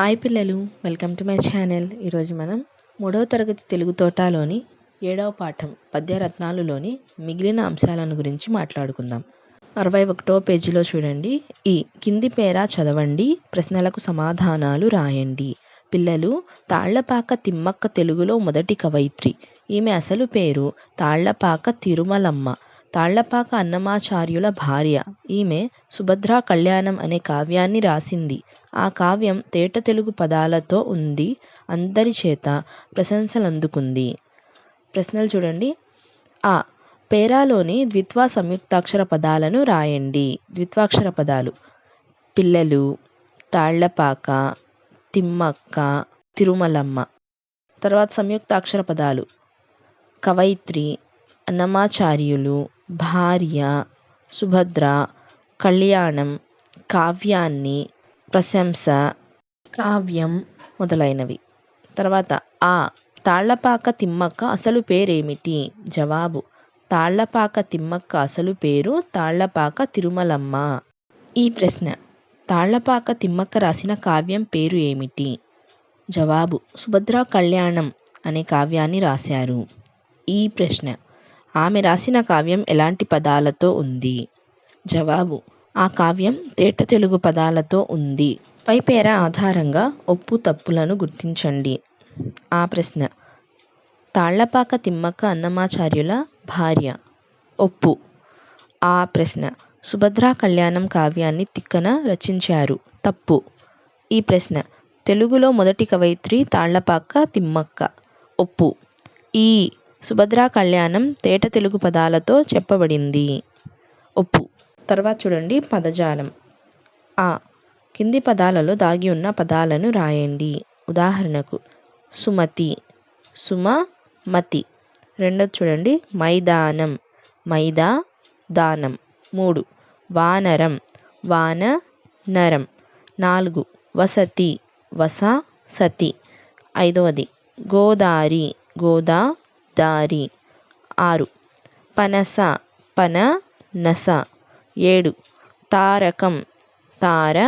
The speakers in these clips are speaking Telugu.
హాయ్ పిల్లలు వెల్కమ్ టు మై ఛానల్. ఈరోజు మనం మూడవ తరగతి తెలుగు తోటలోని ఏడవ పాఠం పద్యరత్నాలులోని మిగిలిన అంశాలను గురించి మాట్లాడుకుందాం. అరవై ఒకటో పేజీలో చూడండి. ఈ కింది పేర చదవండి ప్రశ్నలకు సమాధానాలు రాయండి. పిల్లలు తాళ్ళపాక తిమ్మక్క తెలుగులో మొదటి కవయిత్రి. ఈమె అసలు పేరు తాళ్ళపాక తిరుమలమ్మ. తాళ్ళపాక అన్నమాచార్యుల భార్య. ఈమె సుభద్రా కళ్యాణం అనే కావ్యాన్ని రాసింది. ఆ కావ్యం తేట తెలుగు పదాలతో ఉంది అందరి చేత ప్రశంసలందుకుంది. ప్రశ్నలు చూడండి. ఆ. పేరాలోని ద్విత్వా సంయుక్తాక్షర పదాలను రాయండి. ద్విత్వాక్షర పదాలు. పిల్లలు తాళ్ళపాక తిమ్మక్క తిరుమలమ్మ. తర్వాత సంయుక్తాక్షర పదాలు. కవయిత్రి అన్నమాచార్యులు భార్య సుభద్ర కళ్యాణం కావ్యాన్ని ప్రశంస కావ్యం మొదలైనవి. తర్వాత ఆ తాళ్ళపాక తిమ్మక్క అసలు పేరేమిటి? జవాబు తాళ్ళపాక తిమ్మక్క అసలు పేరు తాళ్ళపాక తిరుమలమ్మ. ఈ ప్రశ్న తాళ్ళపాక తిమ్మక్క రాసిన కావ్యం పేరు ఏమిటి? జవాబు సుభద్రా కళ్యాణం అనే కావ్యాన్ని రాశారు. ఈ ప్రశ్న ఆమె రాసిన కావ్యం ఎలాంటి పదాలతో ఉంది? జవాబు ఆ కావ్యం తేట తెలుగు పదాలతో ఉంది. పై పేర ఆధారంగా ఒప్పు తప్పులను గుర్తించండి. ఆ ప్రశ్న తాళ్ళపాక తిమ్మక్క అన్నమాచార్యుల భార్య. ఒప్పు ఆ ప్రశ్న సుభద్రా కళ్యాణం కావ్యాన్ని తిక్కన రచించారు. తప్పు ఈ ప్రశ్న తెలుగులో మొదటి కవయిత్రి తాళ్ళపాక తిమ్మక్క. ఒప్పు ఈ సుభద్రా కళ్యాణం తేట తెలుగు పదాలతో చెప్పబడింది. ఒప్పు. తర్వాత చూడండి పదజాలం. ఆ. కింది పదాలలో దాగి ఉన్న పదాలను రాయండి. ఉదాహరణకు సుమతి. సుమ మతి రెండోది చూడండి మైదానం. మైదా దానం. మూడు వానరం. వాన నరం నాలుగు వసతి. వస సతి. ఐదవది గోదారి. గోదా దారి. ఆరు. పనస పన నస. ఏడు. తారకం తార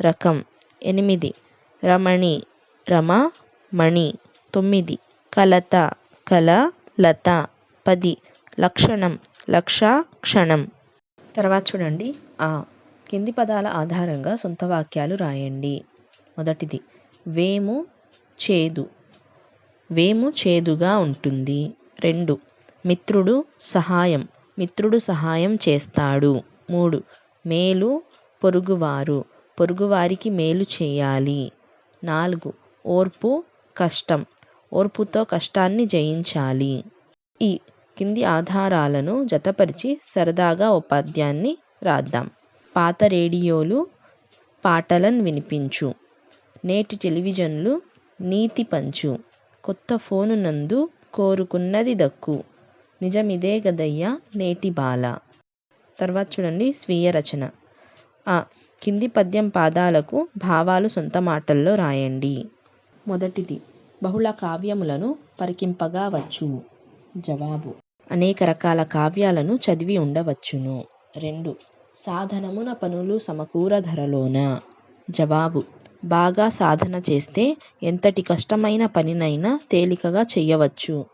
రకం. ఎనిమిది. రమణి రమ మణి. తొమ్మిది. కలత కల లత. పది. లక్షణం లక్ష క్షణం తర్వాత చూడండి. ఆ. కింది పదాల ఆధారంగా సొంత వాక్యాలు రాయండి. మొదటిది. వేము చేదు. వేము చేదుగా ఉంటుంది. రెండు. మిత్రుడు సహాయం. మిత్రుడు సహాయం చేస్తాడు. మూడు. మేలు పొరుగువారు. పొరుగువారికి మేలు చేయాలి. నాలుగు. ఓర్పు కష్టం. ఓర్పుతో కష్టాన్ని జయించాలి. ఈ కింది ఆధారాలను జతపరిచి సరదాగా ఓ పద్యాన్ని రాద్దాం. పాత రేడియోలు పాటలను వినిపించు. నేటి టెలివిజన్లు నీతి పంచు. కొత్త ఫోను నందు కోరుకున్నది దక్కు. నిజమిదే గదయ్యా నేటి బాల. తర్వాత చూడండి స్వీయ రచన. ఆ కింది పద్యం పాదాలకు భావాలు సొంత మాటల్లో రాయండి. మొదటిది బహుళ కావ్యములను పరికింపగా వచ్చు జవాబు అనేక రకాల కావ్యాలను చదివి ఉండవచ్చును. రెండు సాధనమున పనులు సమకూర ధరలోన. జవాబు బాగా సాధన చేస్తే ఎంతటి కష్టమైన పనినైనా తేలికగా చెయ్యవచ్చు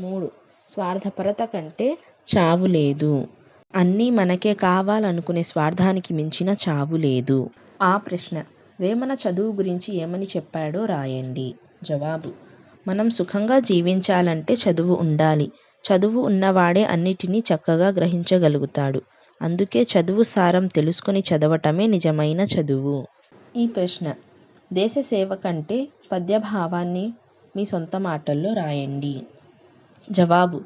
మూడు స్వార్థపరత కంటే చావు లేదు. అన్నీ మనకే కావాలనుకునే స్వార్థానికి మించిన చావు లేదు. ఆ ప్రశ్న వేమన చదువు గురించి ఏమని చెప్పాడో రాయండి. జవాబు మనం సుఖంగా జీవించాలంటే చదువు ఉండాలి. చదువు ఉన్నవాడే అన్నిటినీ చక్కగా గ్రహించగలుగుతాడు. అందుకే చదువు సారం తెలుసుకొని చదవటమే నిజమైన చదువు. ఈ ప్రశ్న దేశ సేవ కంటే పద్యభావాన్ని మీ సొంత మాటల్లో రాయండి. జవాబు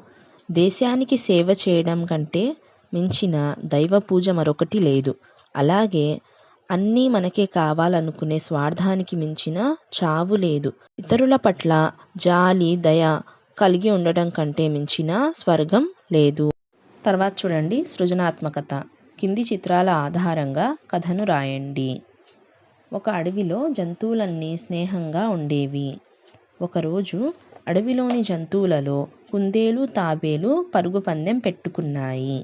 దేశానికి సేవ చేయడం కంటే మించిన దైవ పూజ మరొకటి లేదు. అలాగే అన్నీ మనకే కావాలనుకునే స్వార్థానికి మించిన చావు లేదు. ఇతరుల పట్ల జాలి దయ కలిగి ఉండటం కంటే మించిన స్వర్గం లేదు. తర్వాత చూడండి సృజనాత్మకత. కింది చిత్రాల ఆధారంగా కథను రాయండి. ఒక అడవిలో జంతువులన్నీ స్నేహంగా ఉండేవి. ఒకరోజు అడవిలోని జంతువులలో కుందేలు తాబేలు పరుగు పందెం పెట్టుకున్నాయి.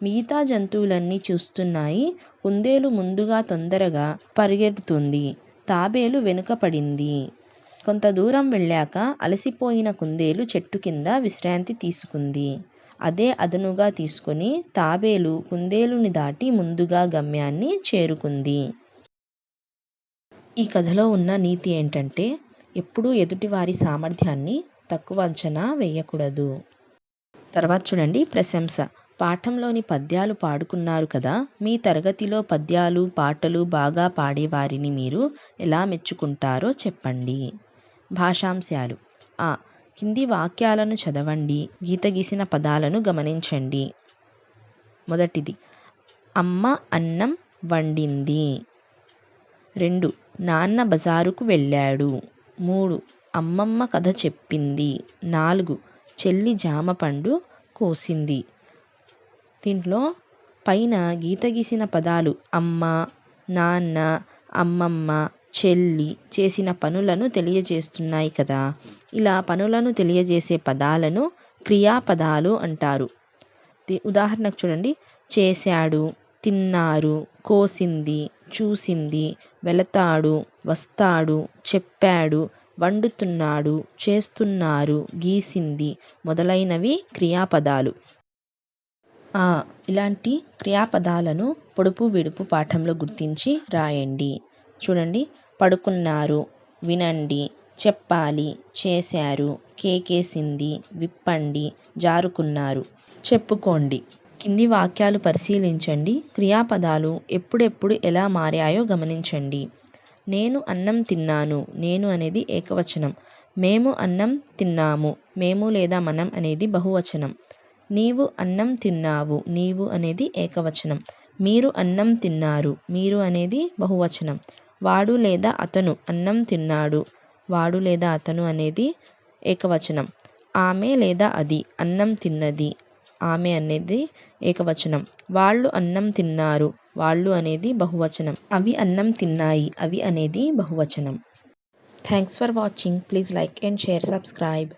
మిగతా జంతువులన్నీ చూస్తున్నాయి. కుందేలు ముందుగా తొందరగా పరిగెడుతుంది. తాబేలు వెనుక పడింది కొంత దూరం వెళ్ళాక అలసిపోయిన కుందేలు చెట్టు కింద విశ్రాంతి తీసుకుంది. అదే అదనుగా తీసుకుని తాబేలు కుందేలుని దాటి ముందుగా గమ్యాన్ని చేరుకుంది. ఈ కథలో ఉన్న నీతి ఏంటంటే ఎప్పుడూ ఎదుటివారి సామర్థ్యాన్ని తక్కువ అంచనా వేయకూడదు. తర్వాత చూడండి ప్రశంస. పాఠంలోని పద్యాలు పాడుకున్నారు కదా మీ తరగతిలో పద్యాలు పాటలు బాగా పాడేవారిని మీరు ఎలా మెచ్చుకుంటారో చెప్పండి. భాషాంశాలు. ఆ. కింది వాక్యాలను చదవండి గీత గీసిన పదాలను గమనించండి. మొదటిది. అమ్మ అన్నం వండింది. రెండు నాన్న బజారుకు వెళ్ళాడు. మూడు అమ్మమ్మ కథ చెప్పింది. నాలుగు చెల్లి జామ పండు కోసింది. దీంట్లో పైన గీత గీసిన పదాలు అమ్మ నాన్న అమ్మమ్మ చెల్లి చేసిన పనులను తెలియజేస్తున్నాయి కదా. ఇలా పనులను తెలియజేసే పదాలను క్రియాపదాలు అంటారు. ఉదాహరణకు చూడండి. చేశాడు తిన్నారు కోసింది చూసింది వెళతాడు వస్తాడు చెప్పాడు వండుతున్నాడు చేస్తున్నారు గీసింది మొదలైనవి క్రియాపదాలు. ఇలాంటి క్రియాపదాలను పొడుపు విడుపు పాఠంలో గుర్తించి రాయండి. చూడండి పడుకున్నారు వినండి చెప్పాలి చేశారు కేకేసింది విప్పండి జారుకున్నారు. చెప్పుకోండి. కింది వాక్యాలు పరిశీలించండి. క్రియాపదాలు ఎప్పుడెప్పుడు ఎలా మారాయో గమనించండి. నేను అన్నం తిన్నాను. నేను అనేది ఏకవచనం. మేము అన్నం తిన్నాము. మేము లేదా మనం అనేది బహువచనం. నీవు అన్నం తిన్నావు. నీవు అనేది ఏకవచనం. మీరు అన్నం తిన్నారు. మీరు అనేది బహువచనం. వాడు లేదా అతను అన్నం తిన్నాడు. వాడు లేదా అతను అనేది ఏకవచనం. ఆమె లేదా అది అన్నం తిన్నది. ఆమె అనేది ఏకవచనం. వాళ్ళు అన్నం తిన్నారు. వాళ్ళు అనేది బహువచనం. అవి అన్నం తిన్నాయి. అవి అనేది బహువచనం. Thanks for watching. Please like and share subscribe.